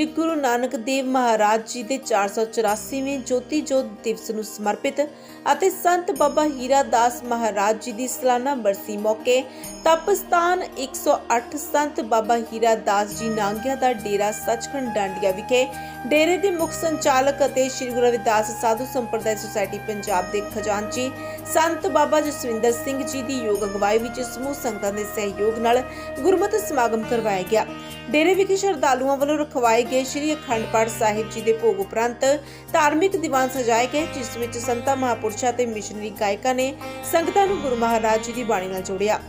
ਧੰਨ ਸ਼੍ਰੀ ਗੁਰੂ ਨਾਨਕ ਦੇਵ ਮਹਾਰਾਜ ਜੀ ਦੇ 484ਵੇਂ ਜੋਤੀ ਜੋਤ ਦਿਵਸ ਨੂੰ ਸਮਰਪਿਤ ਅਤੇ ਸੰਤ ਬਾਬਾ ਹੀਰਾ ਦਾਸ ਮਹਾਰਾਜ ਜੀ ਦੀ ਸਾਲਾਨਾ ਬਰਸੀ ਮੌਕੇ ਤਪਸਥਾਨ 108 ਸੰਤ ਬਾਬਾ ਹੀਰਾ ਦਾਸ ਜੀ ਨਾਂਗਿਆ ਦਾ ਡੇਰਾ ਸੱਚਖੰਡ ਡਾਂਡੀਆ ਵਿਖੇ ਡੇਰੇ ਦੇ ਮੁੱਖ ਸੰਚਾਲਕ ਅਤੇ ਸ਼੍ਰੀ ਗੁਰੂ ਰਵਿਦਾਸ ਸਾਧੂ ਸੰਪਰਦਾਇ ਸੁਸਾਇਟੀ ਪੰਜਾਬ ਦੇ ਖਜ਼ਾਨਚੀ ਸੰਤ ਬਾਬਾ ਜਸਵਿੰਦਰ ਸਿੰਘ ਜੀ ਦੀ ਯੋਗ ਅਗਵਾਈ ਵਿੱਚ ਸਮੂਹ ਸੰਗਤਾਂ ਦੇ ਸਹਿਯੋਗ ਨਾਲ ਗੁਰਮਤਿ ਸਮਾਗਮ ਕਰਵਾਇਆ ਗਿਆ। ਡੇਰੇ ਵਿਖੇ ਸ਼ਰਧਾਲੂਆਂ ਵੱਲੋਂ ਰਖਵਾਏ ਗਏ ਸ੍ਰੀ ਅਖੰਡ ਪਾਠ ਸਾਹਿਬ ਜੀ ਦੇ ਭੋਗ ਉਪਰੰਤ ਧਾਰਮਿਕ ਦੀਵਾਨ ਸਜਾਏ ਗਏ, ਜਿਸ ਵਿੱਚ ਸੰਤਾਂ, ਮਹਾਪੁਰਸ਼ਾਂ ਤੇ ਮਿਸ਼ਨਰੀ ਗਾਇਕਾਂ ਨੇ ਸੰਗਤਾਂ ਨੂੰ ਗੁਰੂ ਮਹਾਰਾਜ ਜੀ ਦੀ ਬਾਣੀ ਨਾਲ ਜੋੜਿਆ।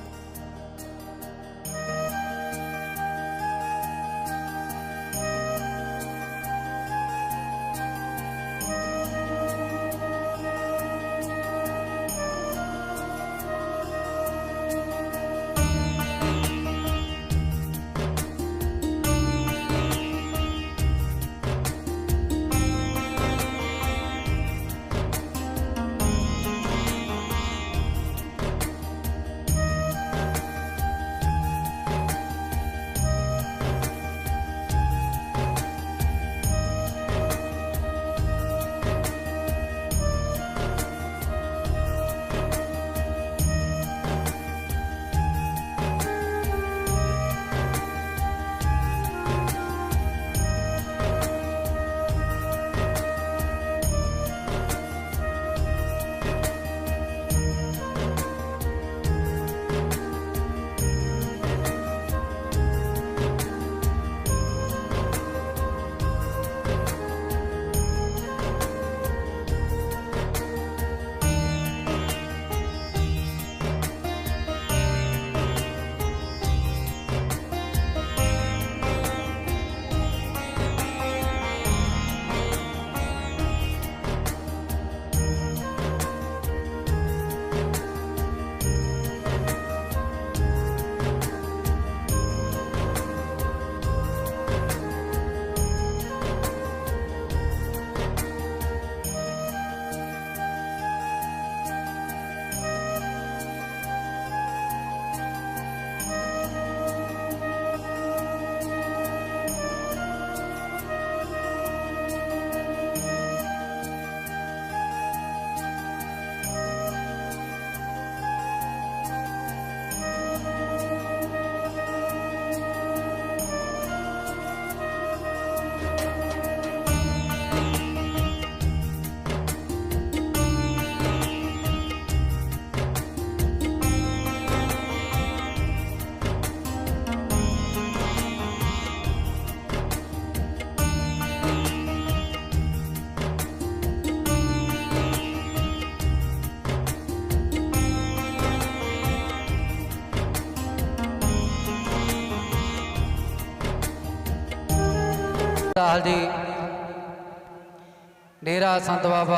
ਡੇਰਾ ਸੰਤ ਬਾਬਾ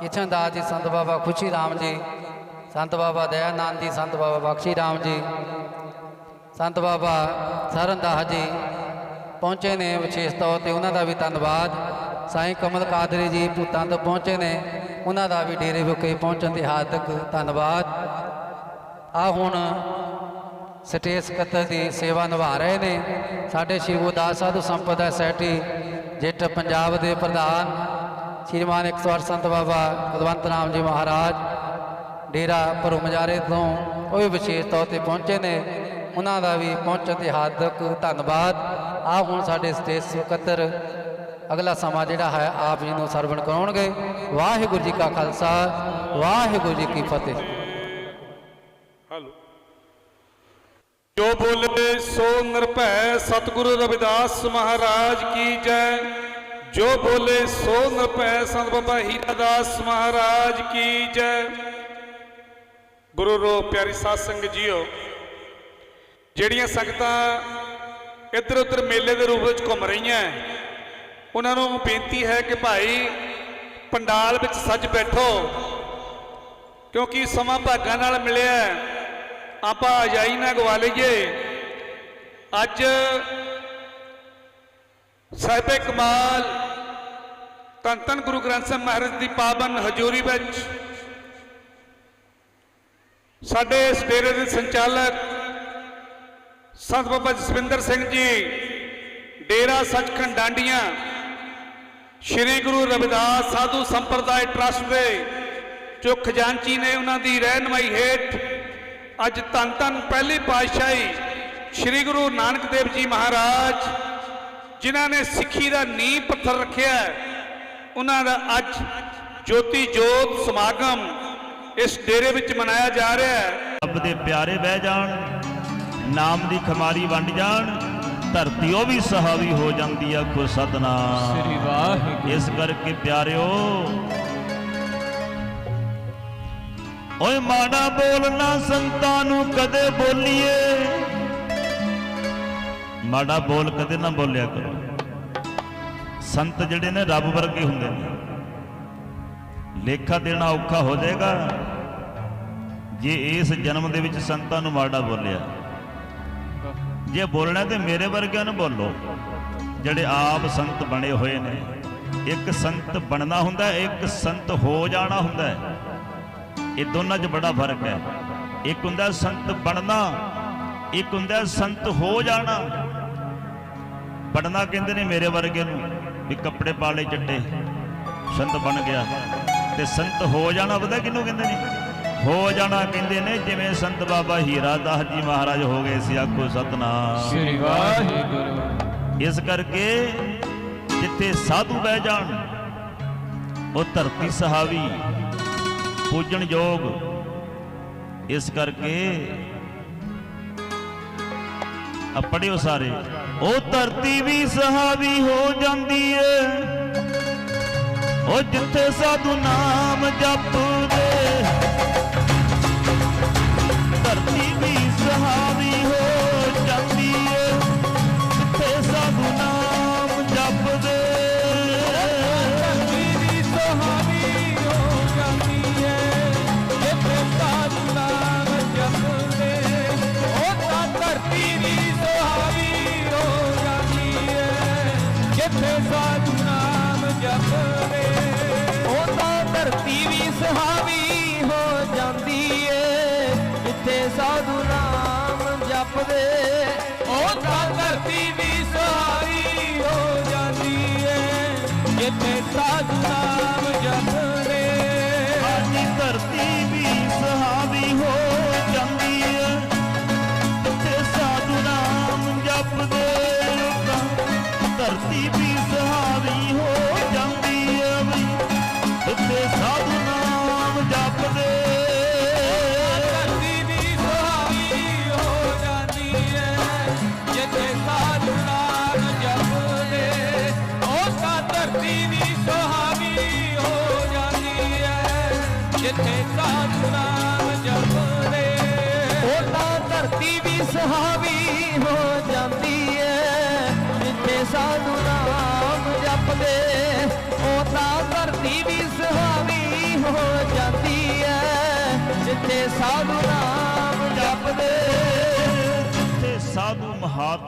ਕਿਸ਼ਨਦਾਸ ਜੀ ਸੰਤ ਬਾਬਾ ਖੁਸ਼ੀ ਰਾਮ ਜੀ, ਸੰਤ ਬਾਬਾ ਦਇਆਨੰਦ ਜੀ, ਸੰਤ ਬਾਬਾ ਬਖਸ਼ੀ ਰਾਮ ਜੀ, ਸੰਤ ਬਾਬਾ ਸਰਨਦਾਸ ਜੀ ਪਹੁੰਚੇ ਨੇ ਵਿਸ਼ੇਸ਼ ਤੌਰ ਤੇ, ਉਹਨਾਂ ਦਾ ਵੀ ਧੰਨਵਾਦ। ਸਾਈਂ ਕਮਲ ਕਾਦਰੀ ਜੀ ਭੂਤਾਂ ਤੋਂ ਪਹੁੰਚੇ ਨੇ, ਉਹਨਾਂ ਦਾ ਵੀ ਡੇਰੇ ਵਿਖੇ ਪਹੁੰਚਣ ਦੇ ਹਾਰਦਿਕ ਧੰਨਵਾਦ। ਆ ਹੁਣ ਸਟੇਜ ਸਕੱਤਰ ਦੀ ਸੇਵਾ ਨਿਭਾ ਰਹੇ ਨੇ। ਸਾਡੇ ਸ਼੍ਰੀ ਗੁਰਦਾਸ ਸਾਧੂ ਸੰਪਦਾ ਸੈਟੀ ਜਿੱਟ ਪੰਜਾਬ ਦੇ ਪ੍ਰਧਾਨ ਸ਼੍ਰੀਮਾਨ 108 ਸੰਤ ਬਾਬਾ ਕੁਲਵੰਤ ਰਾਮ ਜੀ ਮਹਾਰਾਜ ਡੇਰਾ ਭਰੋ ਮਜਾਰੇ ਤੋਂ ਉਹ ਵੀ ਵਿਸ਼ੇਸ਼ ਤੌਰ ਤੇ ਪਹੁੰਚੇ ਨੇ। ਉਹਨਾਂ ਦਾ ਵੀ ਪਹੁੰਚਣ ਤੇ ਹਾਰਦਿਕ ਧੰਨਵਾਦ। ਆ ਹੁਣ ਸਾਡੇ ਸਟੇਜ ਸਕੱਤਰ ਅਗਲਾ ਸਮਾਂ ਜਿਹੜਾ ਹੈ, ਆਪ ਜੀ ਨੂੰ ਸਰਵਣ ਕਰਾਉਣਗੇ। ਵਾਹਿਗੁਰੂ ਜੀ ਕਾ ਖਾਲਸਾ, ਵਾਹਿਗੁਰੂ ਜੀ ਕੀ ਫਤਿਹ। ਹਲੋ। ਜੋ ਬੋਲੇ ਸੋ ਨਿਰਭੈ ਸਤਿਗੁਰੂ ਰਵਿਦਾਸ ਮਹਾਰਾਜ ਕੀ ਜੈ। ਜੋ ਬੋਲੇ ਸੋ ਨਿਰਭੈ ਸੰਤ ਬਾਬਾ ਹੀਰਾ ਦਾਸ ਮਹਾਰਾਜ ਕੀ ਜੈ। ਗੁਰੂ ਰੋ ਪਿਆਰੀ ਸਾਧ ਸੰਗਤ ਜੀਓ, ਜਿਹੜੀਆਂ ਸੰਗਤਾਂ ਇੱਧਰ ਉੱਧਰ ਮੇਲੇ ਦੇ ਰੂਪ ਵਿੱਚ ਘੁੰਮ ਰਹੀਆਂ ਉਹਨਾਂ ਨੂੰ ਬੇਨਤੀ ਹੈ ਕਿ ਭਾਈ ਪੰਡਾਲ ਵਿੱਚ ਸੱਜ ਬੈਠੋ, ਕਿਉਂਕਿ ਸਮਾਂ ਭਾਗਾਂ ਨਾਲ ਮਿਲਿਆ ਆਪਾਂ ਅਜਾਈ ਨਾ ਗਵਾ ਲਈਏ। ਅੱਜ ਸਾਹਿਬੇ ਕਮਾਲ, ਧੰਨ ਧੰਨ ਗੁਰੂ ਗ੍ਰੰਥ ਸਾਹਿਬ ਮਹਾਰਾਜ ਦੀ ਪਾਵਨ ਹਜ਼ੂਰੀ ਵਿੱਚ ਸਾਡੇ ਇਸ ਡੇਰੇ ਦੇ ਸੰਚਾਲਕ ਸੰਤ ਬਾਬਾ ਜਸਵਿੰਦਰ ਸਿੰਘ ਜੀ, ਡੇਰਾ ਸੱਚਖੰਡ ਡਾਂਡੀਆਂ, ਸ੍ਰੀ ਗੁਰੂ ਰਵਿਦਾਸ ਸਾਧੂ ਸੰਪਰਦਾਇ ਟਰਸਟ ਦੇ ਜੋ ਖਜ਼ਾਨਚੀ ਨੇ ਉਹਨਾਂ ਦੀ ਰਹਿਨਮਾਈ ਹੇਠ ਅੱਜ ਧੰਨ ਧੰਨ ਪਹਿਲੀ ਪਾਤਸ਼ਾਹੀ ਸ੍ਰੀ ਗੁਰੂ ਨਾਨਕ ਦੇਵ ਜੀ ਮਹਾਰਾਜ ਜਿਨ੍ਹਾਂ ਨੇ ਸਿੱਖੀ ਦਾ ਨੀਂਹ ਪੱਥਰ ਰੱਖਿਆ ਉਹਨਾਂ ਦਾ ਅੱਜ ਜੋਤੀ ਜੋਤ ਸਮਾਗਮ ਇਸ ਡੇਰੇ ਵਿੱਚ ਮਨਾਇਆ ਜਾ ਰਿਹਾ ਹੈ। ਰੱਬ ਦੇ ਪਿਆਰੇ ਬਹਿ ਜਾਣ ਨਾਮ ਦੀ ਖਮਾਰੀ ਵੰਡ ਜਾਣ ਧਰਤੀ ਉਹ ਵੀ ਸਹਾਵੀ ਹੋ ਜਾਂਦੀ ਆ ਖੁਦ ਸਤਨਾਮ। ਸ੍ਰੀ ਵਾਹਿਗੁਰੂ। ਇਸ ਕਰਕੇ ਪਿਆਰਿਓ ਓਏ ਮਾੜਾ ਬੋਲਣਾ ਸੰਤਾਂ ਨੂੰ ਕਦੇ ਬੋਲੀਏ। ਮਾੜਾ ਬੋਲ ਕਦੇ ਨਾ ਬੋਲਿਆ ਕਰੋ। ਸੰਤ ਜਿਹੜੇ ਨੇ ਰੱਬ ਵਰਗੇ ਹੁੰਦੇ ਨੇ। ਲੇਖਾ ਦੇਣਾ ਔਖਾ ਹੋ ਜਾਏਗਾ। ਜੇ ਇਸ ਜਨਮ ਦੇ ਵਿੱਚ ਸੰਤਾਂ ਨੂੰ ਮਾੜਾ ਬੋਲਿਆ। ਜੇ ਬੋਲਣਾ ਤੇ ਮੇਰੇ ਵਰਗਿਆਂ ਨੂੰ ਬੋਲੋ। ਜਿਹੜੇ ਆਪ ਸੰਤ ਬਣੇ ਹੋਏ ਨੇ। ਇੱਕ ਸੰਤ ਬਣਨਾ ਹੁੰਦਾ, ਇੱਕ ਸੰਤ ਹੋ ਜਾਣਾ ਹੁੰਦਾ। ਇਹ ਦੋਨਾਂ 'ਚ ਬੜਾ ਫ਼ਰਕ ਹੈ। ਇੱਕ ਹੁੰਦਾ ਸੰਤ ਬਣਨਾ, ਇੱਕ ਹੁੰਦਾ ਸੰਤ ਹੋ ਜਾਣਾ। ਬਣਨਾ ਕਹਿੰਦੇ ਨੇ ਮੇਰੇ ਵਰਗੇ ਨੂੰ ਵੀ ਕੱਪੜੇ ਪਾ ਲਏ ਚਿੱਟੇ। ਸੰਤ ਬਣ ਗਿਆ। ਤੇ ਸੰਤ ਹੋ ਜਾਣਾ ਪਤਾ ਕਿਹਨੂੰ ਕਹਿੰਦੇ ਨੇ? ਹੋ ਜਾਣਾ ਕਹਿੰਦੇ ਨੇ ਜਿਵੇਂ ਸੰਤ ਬਾਬਾ ਹੀਰਾ ਦਾਸ ਜੀ ਮਹਾਰਾਜ ਹੋ ਗਏ ਸੀ ਆਖੋ ਸਤਨਾਮ। ਸ੍ਰੀ ਵਾਹਿਗੁਰੂ। ਇਸ ਕਰਕੇ ਜਿੱਥੇ ਸਾਧੂ ਬਹਿ ਜਾਣ ਉਹ ਧਰਤੀ ਸਹਾਵੀ ਪੂਜਣ ਯੋਗ। ਇਸ ਕਰਕੇ ਆ ਪੜਿਓ ਸਾਰੇ ਉਹ ਧਰਤੀ ਵੀ ਸਹਾਵੀ ਹੋ ਜਾਂਦੀ ਏ। ਉਹ ਜਿੱਥੇ ਸਾਧੂ ਨਾਮ ਜਪਦੇ ਜਿੱਥੇ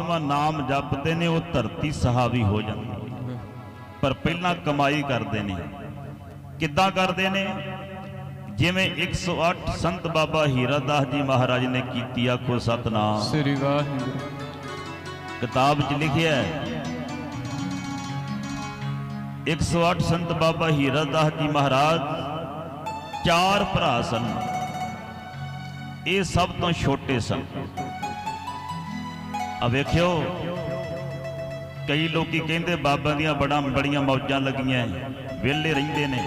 ਮਹਾਤਮਾ ਨਾਮ ਜਪਦੇ ਨੇ ਉਹ ਧਰਤੀ ਸਹਾਵੀ ਹੋ ਜਾਂਦੀ ਹੈ। ਪਰ ਪਹਿਲਾਂ ਕਮਾਈ ਕਰਦੇ ਨੇ। ਕਿੱਦਾਂ ਕਰਦੇ ਨੇ? ਜਿਵੇਂ 108 ਸੰਤ ਬਾਬਾ ਹੀਰਾ ਦਾਸ ਜੀ ਮਹਾਰਾਜ ਨੇ ਕੀਤੀ ਆਖੋ ਸਤਨਾਮ। ਸ੍ਰੀ ਵਾਹਿਗੁਰੂ। ਕਿਤਾਬ 'ਚ ਲਿਖਿਆ ਹੈ 108 ਸੰਤ ਬਾਬਾ ਹੀਰਾ ਦਾਸ ਜੀ ਮਹਾਰਾਜ ਚਾਰ ਭਰਾ ਸਨ। ਇਹ ਸਭ ਤੋਂ ਛੋਟੇ ਸਨ। ਆ ਵੇਖਿਓ। ਕਈ ਲੋਕੀ ਕਹਿੰਦੇ ਬਾਬਾ ਦੀਆਂ ਬੜਾ ਬੜੀਆਂ ਮੌਜਾਂ ਲੱਗੀਆਂ ਵਿਹਲੇ ਰਹਿੰਦੇ ਨੇ।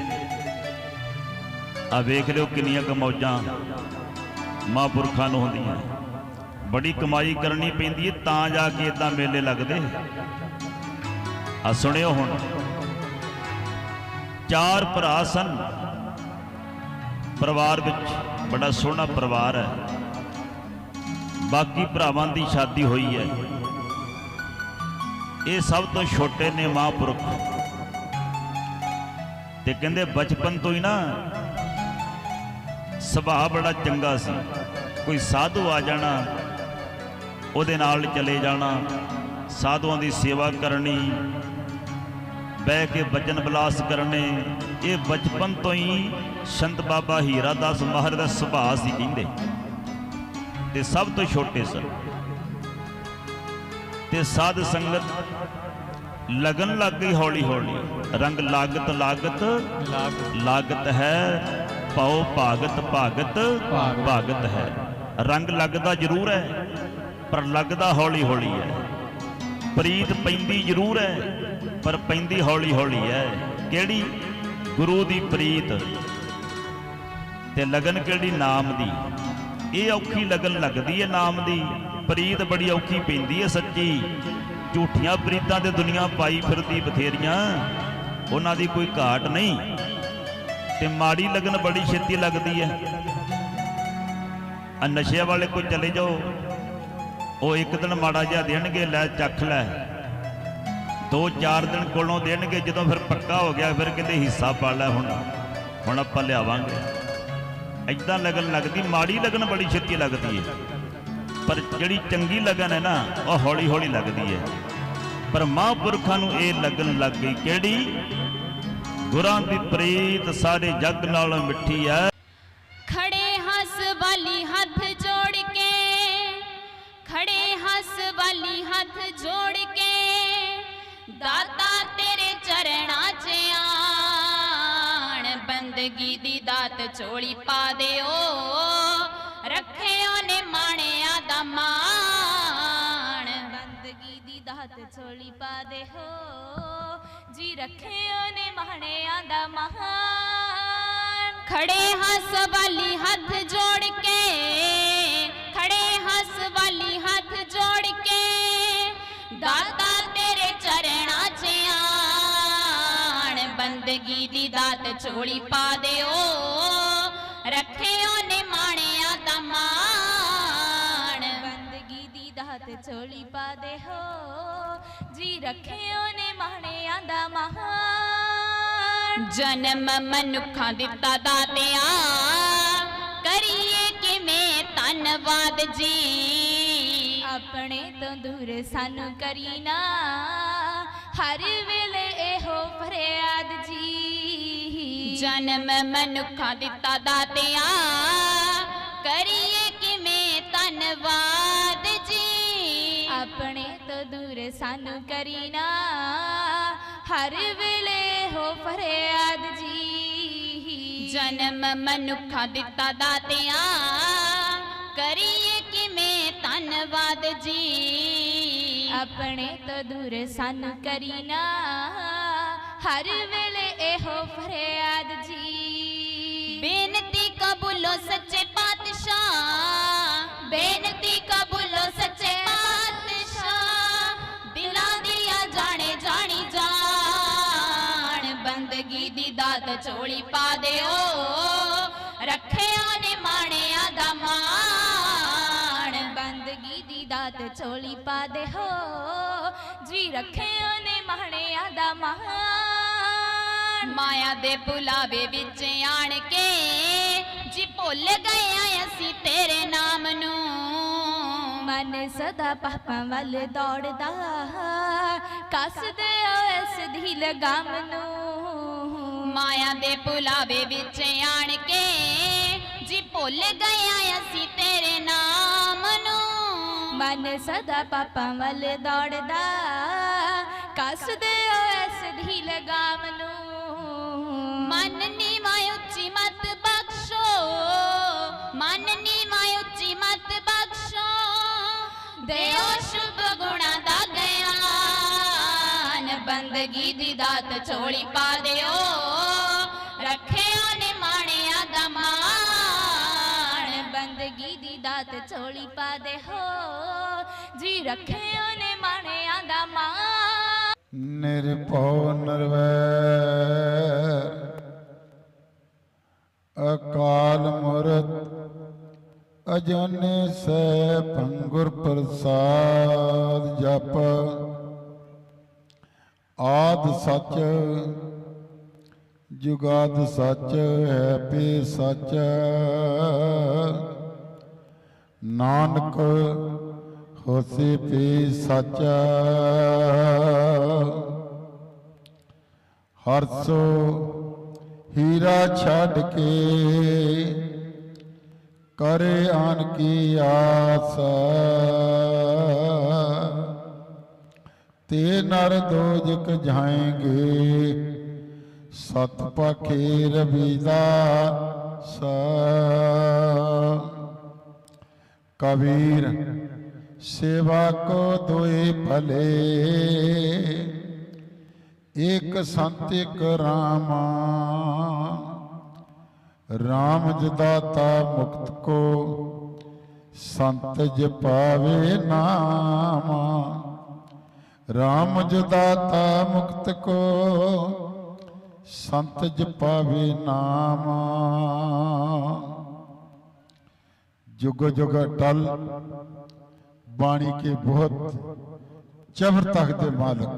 ਆ ਵੇਖ ਲਿਓ ਕਿੰਨੀਆਂ ਕੁ ਮੌਜਾਂ ਮਹਾਂਪੁਰਖਾਂ ਨੂੰ ਹੁੰਦੀਆਂ ਬੜੀ ਕਮਾਈ ਕਰਨੀ ਪੈਂਦੀ ਹੈ ਤਾਂ ਜਾ ਕੇ ਇਦਾਂ ਮੇਲੇ ਲੱਗਦੇ। ਆ ਸੁਣਿਓ ਹੁਣ। ਚਾਰ ਭਰਾ ਸਨ। ਪਰਿਵਾਰ ਵਿੱਚ ਬੜਾ ਸੋਹਣਾ ਪਰਿਵਾਰ ਹੈ ਬਾਕੀ ਭਰਾਵਾਂ ਦੀ ਸ਼ਾਦੀ ਹੋਈ ਹੈ। ਇਹ ਸਭ ਤੋਂ ਛੋਟੇ ਨੇ ਮਹਾਂਪੁਰਖ। ਤੇ ਕਹਿੰਦੇ ਬਚਪਨ ਤੋਂ ਹੀ ਨਾ ਸੁਭਾਅ ਬੜਾ ਚੰਗਾ ਸੀ। ਕੋਈ ਸਾਧੂ ਆ ਜਾਣਾ, ਉਹਦੇ ਨਾਲ ਚਲੇ ਜਾਣਾ, ਸਾਧੂਆਂ ਦੀ ਸੇਵਾ ਕਰਨੀ, ਬਹਿ ਕੇ ਬਚਨ ਬਲਾਸ ਕਰਨੇ, ਇਹ ਬਚਪਨ ਤੋਂ ਹੀ ਸੰਤ ਬਾਬਾ ਹੀਰਾ ਦਾਸ ਮਹਾਰਾਜ ਦਾ ਸੁਭਾਅ ਸੀ ਕਹਿੰਦੇ ਤੇ ਸਭ ਤੋਂ ਛੋਟੇ ਸਨ। ਤੇ ਸਾਧ ਸੰਗਤ, ਲਗਨ ਲੱਗ ਗਈ ਹੌਲੀ ਹੌਲੀ। ਰੰਗ ਲਾਗਤ ਲਾਗਤ ਲਾਗਤ ਹੈ ਪਉ ਭਾਗਤ ਭਾਗਤ। ਭਾਗਤ ਹੈ। ਰੰਗ ਲੱਗਦਾ ਜ਼ਰੂਰ ਹੈ, ਪਰ ਲੱਗਦਾ ਹੌਲੀ ਹੌਲੀ ਹੈ। ਪ੍ਰੀਤ ਪੈਂਦੀ ਜ਼ਰੂਰ ਹੈ, ਪਰ ਪੈਂਦੀ ਹੌਲੀ ਹੌਲੀ ਹੈ। ਕਿਹੜੀ? ਗੁਰੂ ਦੀ ਪ੍ਰੀਤ। ਤੇ ਲਗਨ ਕਿਹੜੀ? ਨਾਮ ਦੀ। ਇਹ ਔਖੀ ਲਗਨ ਲੱਗਦੀ ਹੈ ਨਾਮ ਦੀ। ਪ੍ਰੀਤ ਬੜੀ ਔਖੀ ਪੈਂਦੀ ਹੈ ਸੱਚੀ। ਝੂਠੀਆਂ ਪ੍ਰੀਤਾਂ ਤੇ ਦੁਨੀਆ ਪਾਈ ਫਿਰਦੀ ਬਥੇਰੀਆਂ। ਉਹਨਾਂ ਦੀ ਕੋਈ ਘਾਟ ਨਹੀਂ। ਤੇ ਮਾੜੀ ਲਗਨ ਬੜੀ ਛੇਤੀ ਲੱਗਦੀ ਹੈ ਆ ਨਸ਼ੇ ਵਾਲੇ ਕੋਈ ਚਲੇ ਜਾਓ। ਉਹ ਇੱਕ ਦਿਨ ਮਾੜਾ ਜਿਹਾ ਦੇਣਗੇ, ਲੈ ਚੱਖ ਲੈ। ਦੋ ਚਾਰ ਦਿਨ ਕੋਲੋਂ ਦੇਣਗੇ, ਜਦੋਂ ਫਿਰ ਪੱਕਾ ਹੋ ਗਿਆ, ਫਿਰ ਕਹਿੰਦੇ ਹਿੱਸਾ ਪਾ ਲੈ ਹੁਣ। ਹੁਣ ਆਪਾਂ ਲਿਆਵਾਂਗੇ। ਐਦਾਂ ਲਗਨ ਲੱਗਦੀ, ਮਾੜੀ ਲਗਨ ਬੜੀ ਛੇਤੀ ਲੱਗਦੀ ਹੈ ਪਰ ਜਿਹੜੀ ਚੰਗੀ ਲਗਨ ਹੈ ਨਾ, ਉਹ ਹੌਲੀ ਹੌਲੀ ਲੱਗਦੀ ਹੈ ਪਰ ਮਹਾਂਪੁਰਖਾਂ ਨੂੰ ਇਹ ਲਗਨ ਲੱਗ ਗਈ ਕਿਹੜੀ? ਗੁਰਾਂ ਦੀ ਪ੍ਰੀਤ ਸਾਰੇ ਜੱਗ ਨਾਲੋਂ ਮਿੱਠੀ ਹੈ ਖੜੇ ਹੱਸ ਵਾਲੀ ਹੱਥ ਜੋੜ ਕੇ, ਖੜੇ ਹੱਸ ਵਾਲੀ ਹੱਥ ਜੋੜ ਕੇ, ਦਾਤਾ ਤੇਰੇ ਚਰਣਾ 'ਚ ਬੰਦਗੀ ਦੀ ਦਾਤ ਝੋਲੀ ਪਾ ਦਿਓ। ਰੱਖਿਓ ਨੇ ਮਾਣਿਆ ਦਾ ਮਾਣ। ਬੰਦਗੀ ਦੀ ਦਾਤ ਝੋਲੀ ਪਾ ਦਿਓ। ਜੀ ਰੱਖਿਓ ਨੇ ਮਾਣਿਆ ਦਾ ਮਹਾਨ ਖੜੇ ਹੱਸ ਵਾਲੀ ਹੱਥ ਜੋੜ ਕੇ, ਖੜੇ ਹੱਸ ਵਾਲੀ ਹੱਥ ਬੰਦਗੀ ਦੀ ਦਾਤ ਝੋਲੀ ਪਾ ਦਿਓ। ਰੱਖਿਓ ਨੇ ਮਾਣਿਆ ਦਾ ਮਾਣ। ਬੰਦਗੀ ਦੀ ਦਾਤ ਝੋਲੀ ਪਾ ਦਿਓ। ਜੀ ਰੱਖਿਓ ਨੇ ਮਾਣਿਆ ਦਾ ਮਹਾਨ ਜਨਮ ਮਨੁੱਖਾਂ ਦਿੱਤਾ ਦਾਤਿਆ। ਕਰੀਏ ਕਿਵੇਂ ਧੰਨਵਾਦ ਜੀ। ਆਪਣੇ ਤੋਂ ਦੂਰ ਸਾਨੂੰ ਕਰੀ ਨਾ ਹਰ ਵੇਲੇ ਇਹੋ ਫਰਿਆਦ ਜਨਮ ਮਨੁੱਖਾਂ ਦਿੱਤਾ ਦਾਤਿਆ। ਕਰੀਏ ਕਿਵੇਂ ਧੰਨਵਾਦ ਜੀ। ਆਪਣੇ ਤੋਂ ਦੂਰ ਸਾਨੂੰ ਕਰੀ ਨਾ। ਹਰ ਵੇਲੇ ਹੋ ਫਰਿਆਦ ਜੀ। ਜਨਮ ਮਨੁੱਖਾਂ ਦਿੱਤਾ ਦਾਤਿਆ। ਕਰੀਏ ਕਿਵੇਂ ਧੰਨਵਾਦ ਜੀ। ਆਪਣੇ ਤੋਂ ਦੂਰ ਸਾਨੂੰ ਕਰੀ ਨਾ। ਹਰ ਵੇਲੇ ਇਹੋ ਫਰਿਆਦ ਜੀ। ਬੇਨਤੀ ਕਬੂਲੋ ਸੱਚੇ ਪਾਤਸ਼ਾਹ। ਬੇਨਤੀ ਕਬੂਲੋ ਸੱਚੇ ਪਾਤਸ਼ਾਹ। ਦਿਲਾਂ ਦੀਆਂ ਜਾਣੇ ਜਾਣੀ ਜਾਣ ਬੰਦਗੀ ਦੀ ਦਾਤ ਚੋਲੀ ਪਾ ਦਿਓ। ਰੱਖਿਆ ਨੇ ਮਾਣਿਆ ਦਾ ਮਾਣ, ਬੰਦਗੀ ਦੀ ਦਾਤ ਚੋਲੀ ਪਾ ਦਿਓ। ਜੀ ਰੱਖਿਆ ਨੇ ਮਾਣਿਆ ਦਾ ਮਾਣ। ਮਾਇਆ ਦੇ ਭੁਲਾਵੇ ਵਿੱਚ ਆਣ ਕੇ ਜੀ ਭੁੱਲ ਗਏ ਅਸੀਂ ਤੇਰੇ ਨਾਮ ਨੂੰ। ਮਨ ਸਦਾ ਪਾਪਾਂ ਵੱਲ ਦੌੜਦਾ ਕੱਸਦੇ ਇਸ ਦੀ ਲਗਾਮ ਨੂੰ। ਮਾਇਆ ਦੇ ਭੁਲਾਵੇ ਵਿੱਚ ਆਣ ਕੇ ਜੀ ਭੁੱਲ ਗਏ ਅਸੀਂ ਤੇਰੇ ਨਾਮ ਨੂੰ। ਮਨ ਸਦਾ ਪਾਪਾਂ ਵੱਲ ਦੌੜਦਾ ਕੱਸਦੇ ਇਸ ਦੀ ਲਗਾਮ ਨੂੰ। ਮਨਨੀ ਨੀਵਾ ਉੱਚੀ ਮਤ ਬਖਸ਼ੋ। ਮਨਨੀ ਨੀਵਾ ਉੱਚੀ ਮਤ ਬਖਸ਼ੋ। ਦੇਓ ਸ਼ੁਭ ਗੁਣਾ ਦਾ ਗਿਆਨ। ਬੰਦਗੀ ਦੀ ਦਾਤ ਝੋਲੀ ਪਾ ਦਿਓ। ਰੱਖਿਓ ਨੇ ਮਾਣਿਆ ਦਾ ਮਾਣ। ਬੰਦਗੀ ਦੀ ਦਾਤ ਝੋਲੀ ਪਾ ਦੇ ਹੋ ਜੀ ਰੱਖਿਓ ਨੇ ਮਾਣਿਆ ਦਾ ਮਾਣ। ਨਿਰਭਉ ਨਿਰਵੈਰ ਅਜੂਨੇ ਸੈ ਭੰਗੁਰ ਪ੍ਰਸਾਦ ਜਪ। ਆਦ ਸੱਚ, ਜੁਗਾਦ ਸੱਚ, ਹੈ ਪੀ ਸੱਚ। ਨਾਨਕ, ਹੋਸੀ ਪੀ ਸੱਚ। ਹਰਸੋ, ਹੀਰਾ ਛੱਡ ਕੇ ਕਰੇ ਆਨ ਕੀ ਆਸ। ਤੇ ਨਰ ਦੋਜਕ ਜਾਏਂਗੇ, ਸਤ ਪਖੇ ਰਵੀਦਾ ਸ। ਕਬੀਰ, ਸੇਵਾ ਕੋ ਦੋਏ ਭਲੇ। ਏਕ ਸੰਤ ਇਕ ਰਾਮਾ। ਰਾਮ ਜਦਾਤਾ ਮੁਕਤ ਕੋ, ਸੰਤ ਜਪਾਵੇ ਨਾਮ। ਰਾਮ ਜਦਾਤਾ ਮੁਕਤ ਕੋ, ਸੰਤ ਜਪਾਵੇ ਨਾਮ। ਜੁਗ ਜੁਗ ਟਲ ਬਾਣੀ ਕੇ ਬਹੁਤ ਚਬਰ ਤਖਤ ਦੇ ਮਾਲਕ।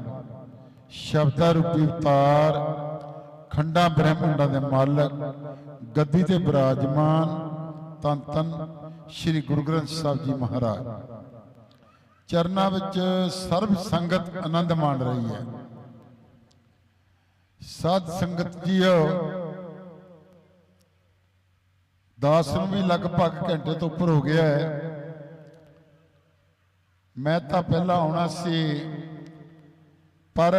ਸ਼ਬਦਾਂ ਰੂਪੀ ਅਵਤਾਰ, ਖੰਡਾਂ ਬ੍ਰਹਮੰਡਾਂ ਦੇ ਮਾਲਕ। ਗੱਦੀ ਤੇ ਬਿਰਾਜਮਾਨ ਤਨ ਤਨ ਸ੍ਰੀ ਗੁਰੂ ਗ੍ਰੰਥ ਸਾਹਿਬ ਜੀ ਮਹਾਰਾਜ। ਚਰਨਾਂ ਵਿੱਚ ਸਰਬ ਸੰਗਤ ਆਨੰਦ ਮਾਣ ਰਹੀ ਹੈ। ਸਾਧ ਸੰਗਤ ਜੀਓ, ਦਾਸ ਨੂੰ ਵੀ ਲਗਭਗ ਘੰਟੇ ਤੋਂ ਉੱਪਰ ਹੋ ਗਿਆ ਹੈ। ਮੈਂ ਤਾਂ ਪਹਿਲਾਂ ਆਉਣਾ ਸੀ, ਪਰ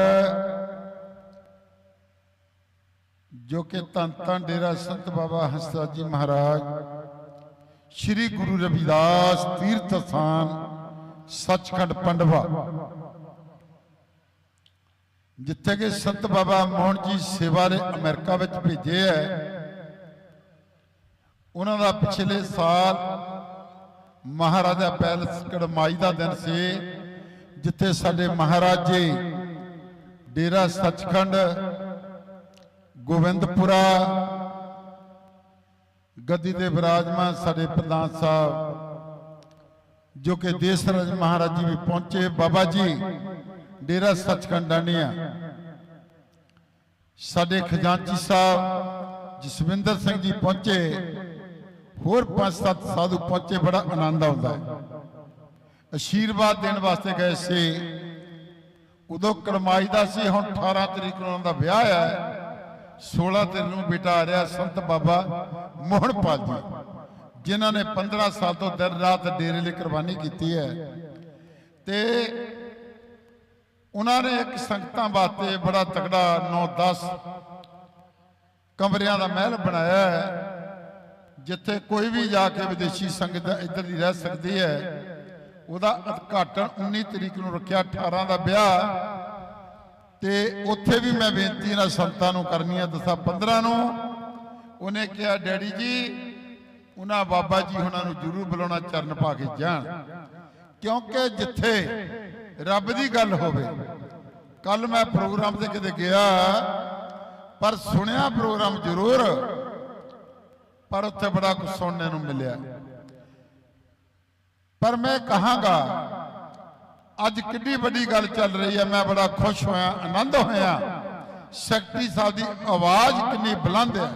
ਜੋ ਕਿ ਧੰਨ ਧੰਨ ਡੇਰਾ ਸੰਤ ਬਾਬਾ ਹੰਸਰਾਜ ਜੀ ਮਹਾਰਾਜ, ਸ੍ਰੀ ਗੁਰੂ ਰਵਿਦਾਸ ਤੀਰਥ ਸਥਾਨ, ਸੱਚਖੰਡ ਪੰਡਵਾ। ਜਿੱਥੇ ਕਿ ਸੰਤ ਬਾਬਾ ਮੋਹਨ ਜੀ ਸੇਵਾ ਨੇ ਅਮਰੀਕਾ ਵਿੱਚ ਭੇਜੇ ਹੈ। ਉਹਨਾਂ ਦਾ ਪਿਛਲੇ ਸਾਲ ਮਹਾਰਾਜਾ ਪੈਲਸ ਕੜਮਾਈ ਦਾ ਦਿਨ ਸੀ, ਜਿੱਥੇ ਸਾਡੇ ਮਹਾਰਾਜ ਜੀ ਡੇਰਾ ਸੱਚਖੰਡ ਗੋਬਿੰਦਪੁਰਾ ਗੱਦੀ ਦੇ ਬਿਰਾਜਮਾਨ ਸਾਡੇ ਪ੍ਰਧਾਨ ਸਾਹਿਬ, ਜੋ ਕਿ ਦੇਸ ਰਾਜ ਮਹਾਰਾਜ ਜੀ ਵੀ ਪਹੁੰਚੇ। ਬਾਬਾ ਜੀ, ਡੇਰਾ ਸੱਚਖੰਡ ਸਾਡੇ ਖਜ਼ਾਨਚੀ ਸਾਹਿਬ, ਜਸਵਿੰਦਰ ਸਿੰਘ ਜੀ ਪਹੁੰਚੇ। ਹੋਰ ਪੰਜ ਸੱਤ ਸਾਧੂ ਪਹੁੰਚੇ, ਬੜਾ ਆਨੰਦ ਆਉਂਦਾ ਹੈ। ਅਸ਼ੀਰਵਾਦ ਦੇਣ ਵਾਸਤੇ ਗਏ ਸੀ। ਉਦੋਂ ਕੜਮਾਈ ਦਾ ਸੀ, ਹੁਣ 18 ਤਰੀਕ ਨੂੰ ਉਹਨਾਂ ਦਾ ਵਿਆਹ ਹੈ। 16 ਤਰੀਕ ਨੂੰ ਬੇਟਾ ਆ ਰਿਹਾ ਸੰਤ ਬਾਬਾ ਮੋਹਨਪਾਲ ਜੀ, ਜਿਨ੍ਹਾਂ ਨੇ 15 ਸਾਲ ਤੋਂ ਦਿਨ ਰਾਤ ਡੇਰੇ ਲਈ ਕੁਰਬਾਨੀ ਕੀਤੀ ਹੈ। ਤੇ ਉਹਨਾਂ ਨੇ ਇੱਕ ਸੰਗਤਾਂ ਵਾਸਤੇ ਬੜਾ ਤਕੜਾ 9-10 ਕਮਰਿਆਂ ਦਾ ਮਹਿਲ ਬਣਾਇਆ ਹੈ, ਜਿੱਥੇ ਕੋਈ ਵੀ ਜਾ ਕੇ ਵਿਦੇਸ਼ੀ ਸੰਗਤ ਇੱਧਰ ਦੀ ਰਹਿ ਸਕਦੀ ਹੈ। ਉਹਦਾ ਉਦਘਾਟਨ 19 ਤਰੀਕ ਨੂੰ ਰੱਖਿਆ 18 ਦਾ ਵਿਆਹ ਤੇ ਉੱਥੇ ਵੀ ਮੈਂ ਬੇਨਤੀ ਨਾਲ ਸੰਤਾਂ ਨੂੰ ਕਰਨੀ ਹੈ ਦਸਾਂ। 15 ਨੂੰ ਉਹਨੇ ਕਿਹਾ, ਡੈਡੀ ਜੀ, ਉਹਨਾਂ ਬਾਬਾ ਜੀ ਉਹਨਾਂ ਨੂੰ ਜ਼ਰੂਰ ਬੁਲਾਉਣਾ, ਚਰਨ ਪਾ ਕੇ ਜਾਣ। ਕਿਉਂਕਿ ਜਿੱਥੇ ਰੱਬ ਦੀ ਗੱਲ ਹੋਵੇ ਕੱਲ ਮੈਂ ਪ੍ਰੋਗਰਾਮ ਤੇ ਕਿਤੇ ਗਿਆ, ਪਰ ਸੁਣਿਆ ਪ੍ਰੋਗਰਾਮ ਜ਼ਰੂਰ, ਪਰ ਉੱਥੇ ਬੜਾ ਕੁਝ ਸੁਣਨ ਨੂੰ ਮਿਲਿਆ। ਪਰ ਮੈਂ ਕਹਾਂਗਾ ਅੱਜ ਕਿੰਨੀ ਵੱਡੀ ਗੱਲ ਚੱਲ ਰਹੀ ਹੈ, ਮੈਂ ਬੜਾ ਖੁਸ਼ ਹੋਇਆ, ਆਨੰਦ ਹੋਇਆ। ਸ਼ਕਤੀ ਸਾਹਿਬ ਦੀ ਆਵਾਜ਼ ਕਿੰਨੀ ਬੁਲੰਦ ਹੈ।